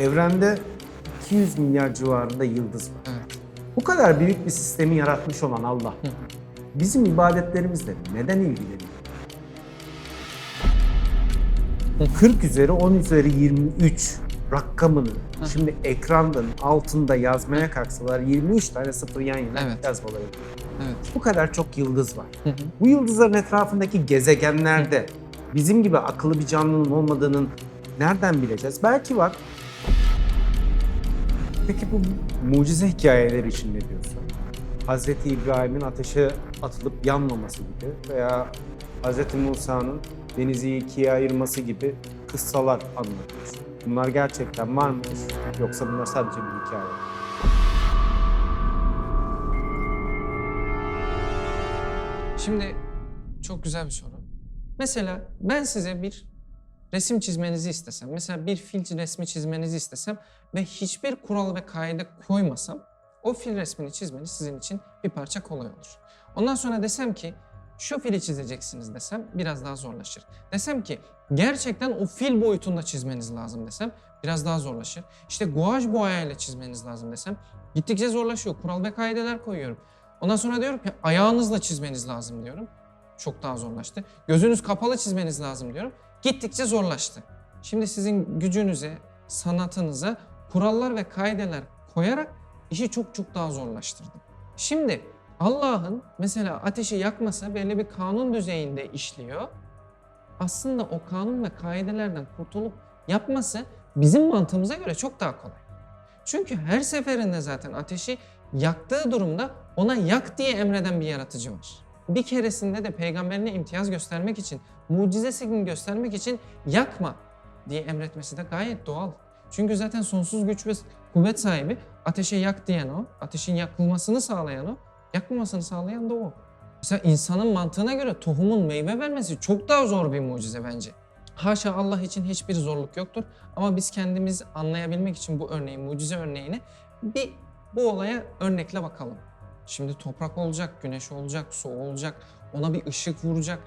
Evrende 200 milyar civarında yıldız var. Evet. Bu kadar büyük bir sistemi yaratmış olan Allah bizim ibadetlerimizle neden ilgileniyor? 40 üzeri 10 üzeri 23 rakamını şimdi ekrandan altında yazmaya kalksalar 23 tane sıfır yan yana Evet. yazmaları. Evet. Bu kadar çok yıldız var. Hı hı. Bu yıldızların etrafındaki gezegenlerde bizim gibi akıllı bir canlının olmadığının nereden bileceğiz? Belki var. Peki bu mucize hikayeleri için ne diyorsun? Hazreti İbrahim'in ateşe atılıp yanmaması gibi veya Hazreti Musa'nın denizi ikiye ayırması gibi kıssalar anlatıyorsun. Bunlar gerçekten var mı? Yoksa bunlar sadece bir hikaye mi? Şimdi çok güzel bir soru. Mesela ben size bir resim çizmenizi istesem, mesela bir fil resmi çizmenizi istesem ve hiçbir kural ve kaide koymasam o fil resmini çizmeniz sizin için bir parça kolay olur. Ondan sonra desem ki şu fili çizeceksiniz desem biraz daha zorlaşır. Desem ki gerçekten o fil boyutunda çizmeniz lazım desem biraz daha zorlaşır. İşte guaj boyayla çizmeniz lazım desem gittikçe zorlaşıyor. Kural ve kaideler koyuyorum. Ondan sonra diyorum ki ayağınızla çizmeniz lazım diyorum. Çok daha zorlaştı. Gözünüz kapalı çizmeniz lazım diyorum. Gittikçe zorlaştı. Şimdi sizin gücünüze, sanatınıza kurallar ve kaideler koyarak işi çok çok daha zorlaştırdım. Şimdi Allah'ın mesela ateşi yakmasa belli bir kanun düzeyinde işliyor. Aslında o kanun ve kaidelerden kurtulup yapması bizim mantığımıza göre çok daha kolay. Çünkü her seferinde zaten ateşi yaktığı durumda ona yak diye emreden bir yaratıcı var. Bir keresinde de peygamberine imtiyaz göstermek için, mucizesini göstermek için yakma diye emretmesi de gayet doğal. Çünkü zaten sonsuz güç ve kuvvet sahibi ateşe yak diyen o, ateşin yakılmasını sağlayan o, yakmamasını sağlayan da o. Mesela insanın mantığına göre tohumun meyve vermesi çok daha zor bir mucize bence. Haşa Allah için hiçbir zorluk yoktur ama biz kendimiz anlayabilmek için bu örneği, mucize örneğini bir bu olaya örnekle bakalım. Şimdi toprak olacak, güneş olacak, su olacak, ona bir ışık vuracak.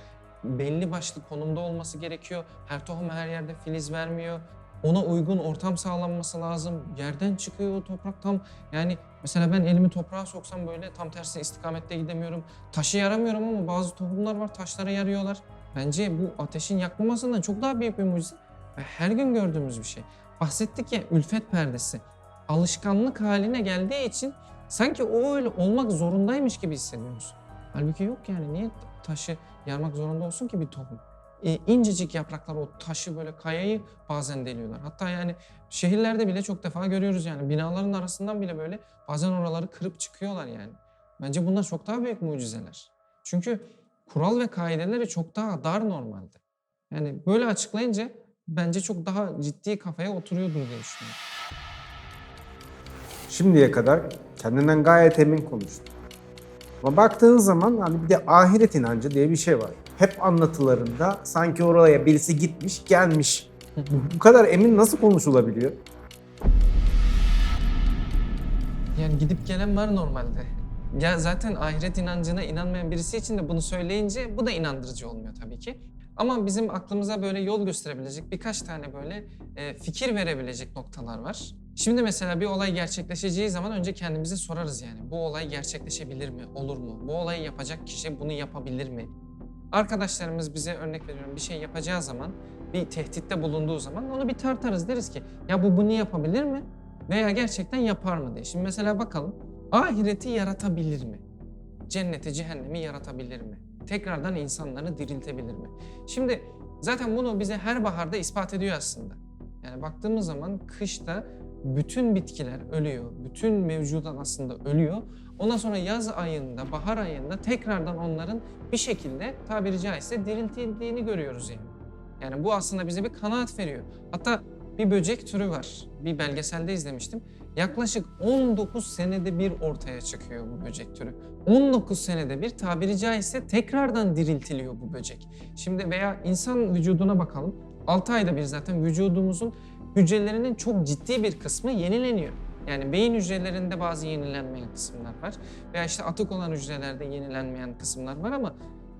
Belli başlı konumda olması gerekiyor. Her tohum her yerde filiz vermiyor. Ona uygun ortam sağlanması lazım. Yerden çıkıyor o toprak tam. Yani mesela ben elimi toprağa soksam böyle tam tersi istikamette gidemiyorum. Taşı yaramıyorum ama bazı tohumlar var taşlara yarıyorlar. Bence bu ateşin yakmamasından çok daha büyük bir mucize. Ve her gün gördüğümüz bir şey. Bahsettik ya ülfet perdesi. Alışkanlık haline geldiği için sanki o öyle olmak zorundaymış gibi hissediyoruz. Halbuki yok yani niye taşı yarmak zorunda olsun ki bir tohum? E, incecik yapraklar o taşı böyle kayayı bazen deliyorlar. Hatta yani şehirlerde bile çok defa görüyoruz yani binaların arasından bile böyle bazen oraları kırıp çıkıyorlar yani. Bence bunlar çok daha büyük mucizeler. Çünkü kural ve kaideleri çok daha dar normalde. Yani böyle açıklayınca bence çok daha ciddi kafaya oturuyordur diye düşünüyorum. Şimdiye kadar kendinden gayet emin konuştun. Ama baktığın zaman hani bir de ahiret inancı diye bir şey var. Hep anlatılarında sanki oraya birisi gitmiş, gelmiş. Bu kadar emin nasıl konuşulabiliyor? Yani gidip gelen var normalde. Ya zaten ahiret inancına inanmayan birisi için de bunu söyleyince bu da inandırıcı olmuyor tabii ki. Ama bizim aklımıza böyle yol gösterebilecek birkaç tane böyle e, fikir verebilecek noktalar var. Şimdi mesela bir olay gerçekleşeceği zaman önce kendimize sorarız yani. Bu olay gerçekleşebilir mi? Olur mu? Bu olayı yapacak kişi bunu yapabilir mi? Arkadaşlarımız bize örnek veriyorum bir şey yapacağı zaman, bir tehditte bulunduğu zaman onu bir tartarız. Deriz ki ya bu bunu yapabilir mi? Veya gerçekten yapar mı diye. Şimdi mesela bakalım ahireti yaratabilir mi? Cenneti, cehennemi yaratabilir mi? Tekrardan insanları diriltebilir mi? Şimdi zaten bunu bize her baharda ispat ediyor aslında. Yani baktığımız zaman kışta bütün bitkiler ölüyor. Bütün mevcudat aslında ölüyor. Ondan sonra yaz ayında, bahar ayında tekrardan onların bir şekilde tabiri caizse diriltildiğini görüyoruz yani. Yani bu aslında bize bir kanaat veriyor. Hatta bir böcek türü var. Bir belgeselde izlemiştim. Yaklaşık 19 senede bir ortaya çıkıyor bu böcek türü. 19 senede bir tabiri caizse tekrardan diriltiliyor bu böcek. Şimdi veya insan vücuduna bakalım. 6 ayda bir zaten vücudumuzun hücrelerinin çok ciddi bir kısmı yenileniyor. Yani beyin hücrelerinde bazı yenilenmeyen kısımlar var. Veya işte atık olan hücrelerde yenilenmeyen kısımlar var ama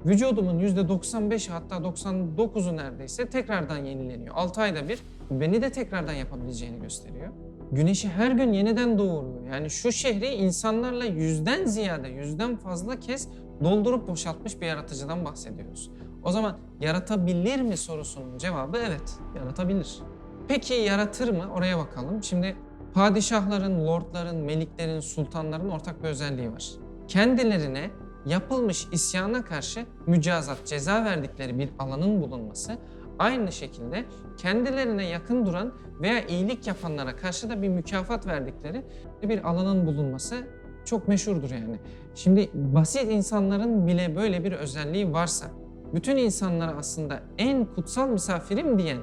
vücudumun %95'i hatta 99'u neredeyse tekrardan yenileniyor. 6 ayda bir beni de tekrardan yapabileceğini gösteriyor. Güneşi her gün yeniden doğuruyor. Yani şu şehri insanlarla yüzden ziyade, yüzden fazla kez doldurup boşaltmış bir yaratıcıdan bahsediyoruz. O zaman yaratabilir mi sorusunun cevabı evet, yaratabilir. Peki yaratır mı? Oraya bakalım. Şimdi padişahların, lordların, meliklerin, sultanların ortak bir özelliği var. Kendilerine yapılmış isyana karşı mücazat, ceza verdikleri bir alanın bulunması, aynı şekilde kendilerine yakın duran veya iyilik yapanlara karşı da bir mükafat verdikleri bir alanın bulunması çok meşhurdur yani. Şimdi basit insanların bile böyle bir özelliği varsa, bütün insanlara aslında en kutsal misafirim diyen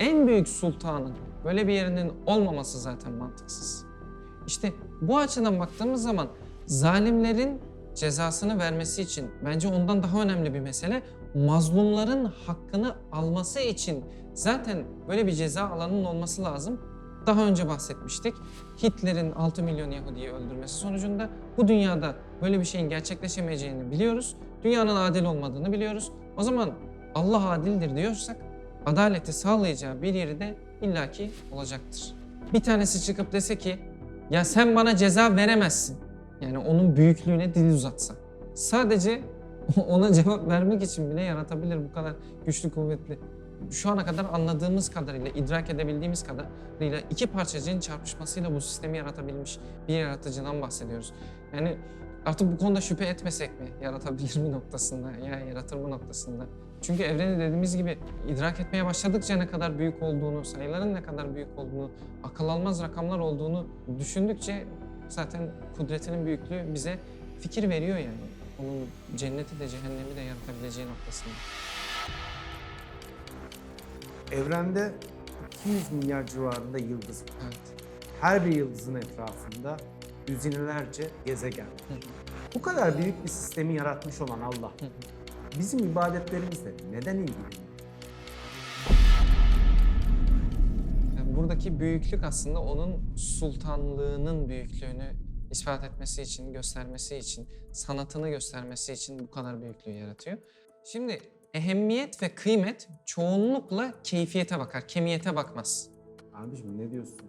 en büyük sultanın böyle bir yerinin olmaması zaten mantıksız. İşte bu açıdan baktığımız zaman zalimlerin cezasını vermesi için bence ondan daha önemli bir mesele mazlumların hakkını alması için zaten böyle bir ceza alanının olması lazım. Daha önce bahsetmiştik. Hitler'in 6 milyon Yahudi'yi öldürmesi sonucunda bu dünyada böyle bir şeyin gerçekleşemeyeceğini biliyoruz. Dünyanın adil olmadığını biliyoruz. O zaman Allah adildir diyorsak adaleti sağlayacağı bir yeri de illaki olacaktır. Bir tanesi çıkıp dese ki ya sen bana ceza veremezsin. Yani onun büyüklüğüne dil uzatsa. Sadece ona cevap vermek için bile yaratabilir bu kadar güçlü kuvvetli. Şu ana kadar anladığımız kadarıyla, idrak edebildiğimiz kadarıyla iki parçacığın çarpışmasıyla bu sistemi yaratabilmiş bir yaratıcıdan bahsediyoruz. Yani artık bu konuda şüphe etmesek mi yaratabilir mi noktasında ya yaratır mı noktasında. Çünkü evreni dediğimiz gibi idrak etmeye başladıkça ne kadar büyük olduğunu, sayıların ne kadar büyük olduğunu, akıl almaz rakamlar olduğunu düşündükçe zaten kudretinin büyüklüğü bize fikir veriyor yani. Onun cenneti de cehennemi de yaratabileceği noktasında. Evrende 200 milyar civarında yıldız var. Evet. Her bir yıldızın etrafında yüzinelerce gezegen. Bu kadar büyük bir sistemi yaratmış olan Allah bizim ibadetlerimizle neden ilgileniyor? Buradaki büyüklük aslında onun sultanlığının büyüklüğünü ispat etmesi için, göstermesi için, sanatını göstermesi için bu kadar büyüklüğü yaratıyor. Şimdi ehemmiyet ve kıymet çoğunlukla keyfiyete bakar, kemiyete bakmaz. Abiciğim ne diyorsun?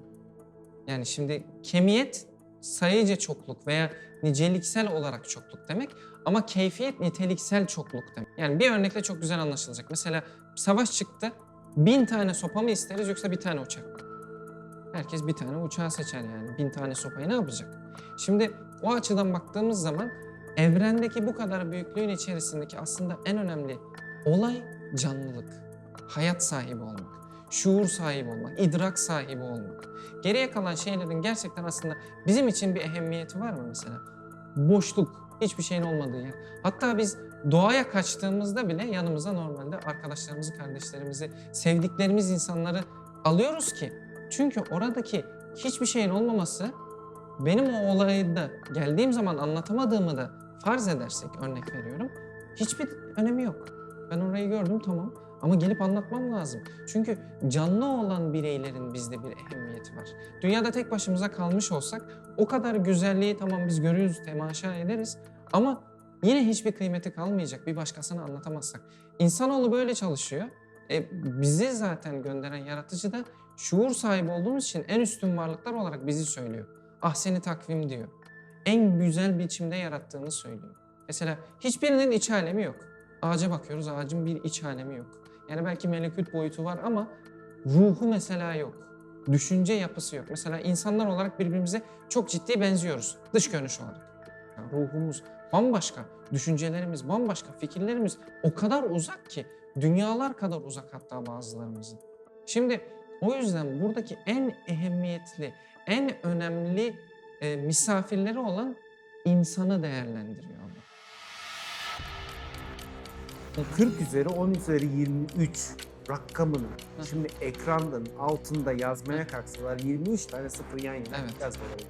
Yani şimdi kemiyet sayıca çokluk veya niceliksel olarak çokluk demek ama keyfiyet niteliksel çokluk demek. Yani bir örnekle çok güzel anlaşılacak. Mesela savaş çıktı, bin tane sopa mı isteriz yoksa bir tane uçak mı? Herkes bir tane uçağı seçer yani. Bin tane sopayı ne yapacak? Şimdi o açıdan baktığımız zaman evrendeki bu kadar büyüklüğün içerisindeki aslında en önemli olay canlılık. Hayat sahibi olmak, şuur sahibi olmak, idrak sahibi olmak. Geriye kalan şeylerin gerçekten aslında bizim için bir ehemmiyeti var mı mesela? Boşluk, hiçbir şeyin olmadığı yer. Hatta biz doğaya kaçtığımızda bile yanımıza normalde arkadaşlarımızı, kardeşlerimizi, sevdiklerimiz insanları alıyoruz ki. Çünkü oradaki hiçbir şeyin olmaması benim o olayda geldiğim zaman anlatamadığımı da farz edersek örnek veriyorum. Hiçbir önemi yok. Ben orayı gördüm tamam ama gelip anlatmam lazım. Çünkü canlı olan bireylerin bizde bir ehemmiyeti var. Dünyada tek başımıza kalmış olsak o kadar güzelliği tamam biz görürüz, temaşa ederiz ama yine hiçbir kıymeti kalmayacak bir başkasına anlatamazsak. İnsanoğlu böyle çalışıyor. E, bizi zaten gönderen yaratıcı da şuur sahibi olduğumuz için en üstün varlıklar olarak bizi söylüyor. Ahseni takvim diyor. En güzel biçimde yarattığını söylüyor. Mesela hiçbirinin iç alemi yok. Ağaca bakıyoruz ağacın bir iç alemi yok. Yani belki melekut boyutu var ama ruhu mesela yok. Düşünce yapısı yok. Mesela insanlar olarak birbirimize çok ciddi benziyoruz dış görünüş olarak. Yani ruhumuz bambaşka, düşüncelerimiz bambaşka, fikirlerimiz o kadar uzak ki dünyalar kadar uzak hatta bazılarımızın. Şimdi o yüzden buradaki en ehemmiyetli, en önemli e, misafirleri olan insanı değerlendiriyor. 40 üzeri 10 üzeri 23 rakamını şimdi ekranın altında yazmaya kalksalar 23 tane sıfır yan yana Evet. yazmaları.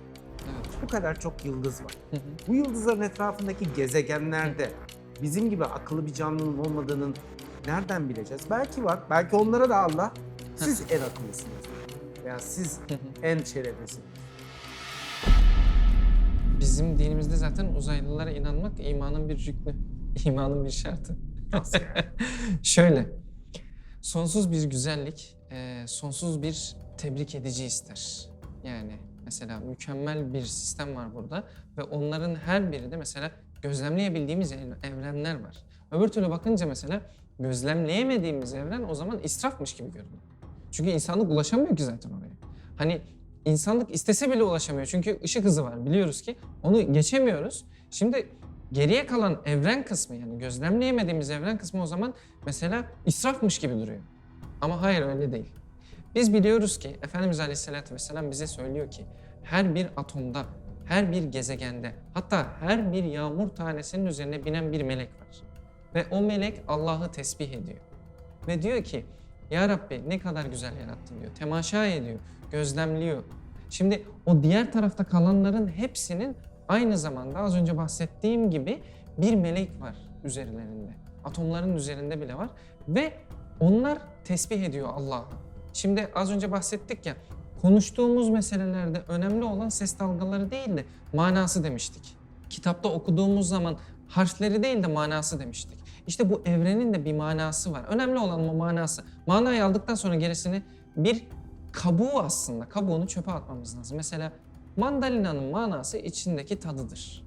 Evet. Bu kadar çok yıldız var. Hı hı. Bu yıldızların etrafındaki gezegenlerde bizim gibi akıllı bir canlının olmadığının nereden bileceğiz? Belki var. Belki onlara da Allah siz en akıllısınız. Yani siz Hı hı. en şereflisiniz. Bizim dinimizde zaten uzaylılara inanmak imanın bir rüknü, imanın bir şartı. Şöyle, sonsuz bir güzellik, e, sonsuz bir tebrik edici ister. Yani mesela mükemmel bir sistem var burada ve onların her biri de mesela gözlemleyebildiğimiz ev- evrenler var. Öbür türlü bakınca mesela gözlemleyemediğimiz evren o zaman israfmış gibi görünüyor. Çünkü insanlık ulaşamıyor ki zaten oraya. Hani insanlık istese bile ulaşamıyor. Çünkü ışık hızı var biliyoruz ki. Onu geçemiyoruz. Şimdi geriye kalan evren kısmı yani gözlemleyemediğimiz evren kısmı o zaman mesela israfmış gibi duruyor. Ama hayır öyle değil. Biz biliyoruz ki Efendimiz Aleyhisselatü Vesselam bize söylüyor ki her bir atomda, her bir gezegende hatta her bir yağmur tanesinin üzerine binen bir melek var. Ve o melek Allah'ı tesbih ediyor. Ve diyor ki Ya Rabbi ne kadar güzel yarattın diyor. Temaşa ediyor, gözlemliyor. Şimdi o diğer tarafta kalanların hepsinin aynı zamanda az önce bahsettiğim gibi bir melek var üzerlerinde. Atomların üzerinde bile var ve onlar tesbih ediyor Allah'a. Şimdi az önce bahsettik ya konuştuğumuz meselelerde önemli olan ses dalgaları değil de manası demiştik. Kitapta okuduğumuz zaman harfleri değil de manası demiştik. İşte bu evrenin de bir manası var. Önemli olan o manası. Manayı aldıktan sonra gerisini bir kabuğu aslında. Kabuğunu çöpe atmamız lazım. Mesela mandalinanın manası içindeki tadıdır.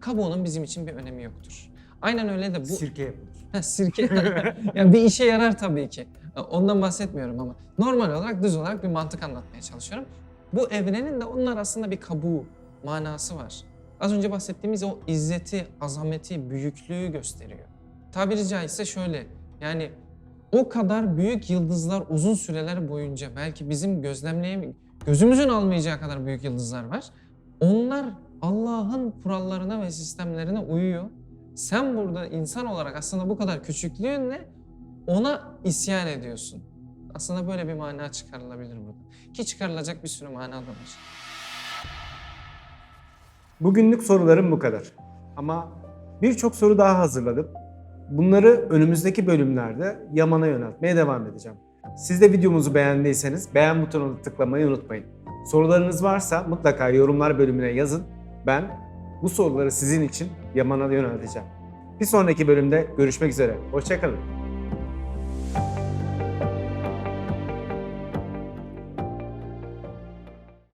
Kabuğunun bizim için bir önemi yoktur. Aynen öyle de bu... Sirke yapılır. Ha, sirke. yani bir işe yarar tabii ki. Ondan bahsetmiyorum ama normal olarak düz olarak bir mantık anlatmaya çalışıyorum. Bu evrenin de onlar aslında bir kabuğu, manası var. Az önce bahsettiğimiz o izzeti, azameti, büyüklüğü gösteriyor. Tabiri caizse şöyle yani o kadar büyük yıldızlar uzun süreler boyunca belki bizim gözlemleyem gözümüzün almayacağı kadar büyük yıldızlar var. Onlar Allah'ın kurallarına ve sistemlerine uyuyor. Sen burada insan olarak aslında bu kadar küçüklüğünle ona isyan ediyorsun. Aslında böyle bir mana çıkarılabilir burada. Ki çıkarılacak bir sürü mana da var. Bugünlük sorularım bu kadar. Ama birçok soru daha hazırladım. Bunları önümüzdeki bölümlerde Yaman'a yöneltmeye devam edeceğim. Siz de videomuzu beğendiyseniz beğen butonuna tıklamayı unutmayın. Sorularınız varsa mutlaka yorumlar bölümüne yazın. Ben bu soruları sizin için Yaman'a yönelteceğim. Bir sonraki bölümde görüşmek üzere. Hoşçakalın.